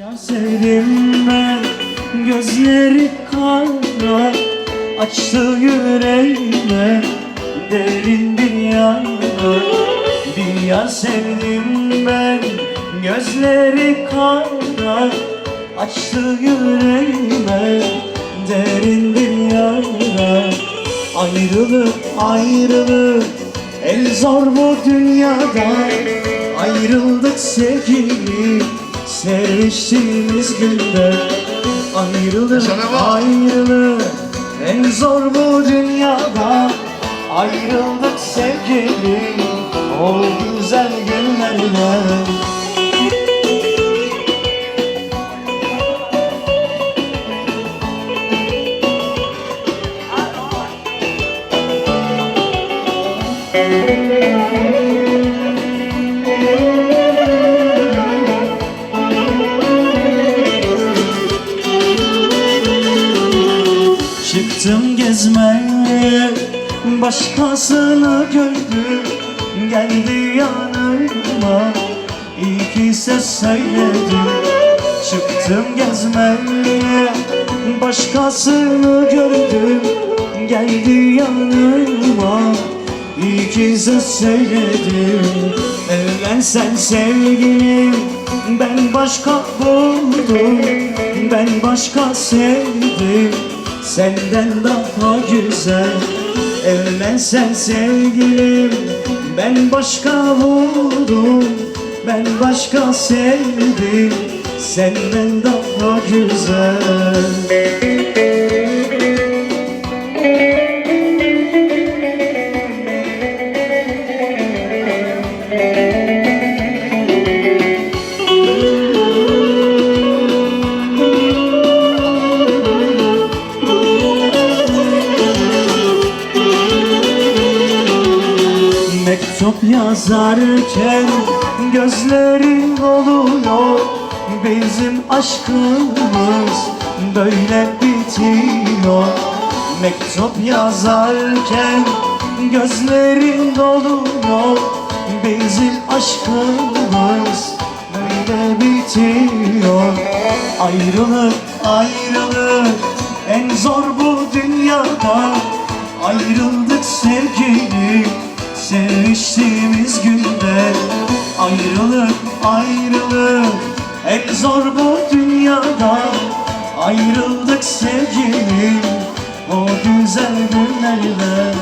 Ya sevdim ben gözleri kara Açtı yüreğime derin bir yara Bir yar sevdim ben gözleri kara Açtı yüreğime derin bir yara Ayrılık ayrılık el zor bu dünyada. Ayrıldık sevgili seviştiğimiz günde Ayrılık ayrılık en zor bu dünyada Ayrıldık sevgili o güzel günlerle Çıktım gezmeye Başkasını gördüm. Geldi yanıma İki ses söyledim. Çıktım gezmeye Başkasını gördüm. Geldi yanıma İki ses söyledim. Evlensen sevgilim Ben başka buldum. Ben başka sevdim Senden daha güzel. Evlensen sevgilim Ben başka buldum Ben başka sevdim. Senden daha güzel Mektup yazarken gözlerin doluyor. Bizim aşkımız böyle bitiyor. Mektup yazarken gözlerin doluyor. Bizim aşkımız böyle bitiyor. Ayrılık ayrılık en zor bu dünyada. Ayrıldık sevgili seviştiğimiz günde Ayrılık ayrılık en zor bu dünyada. Ayrıldık sevgilim o güzel günlerde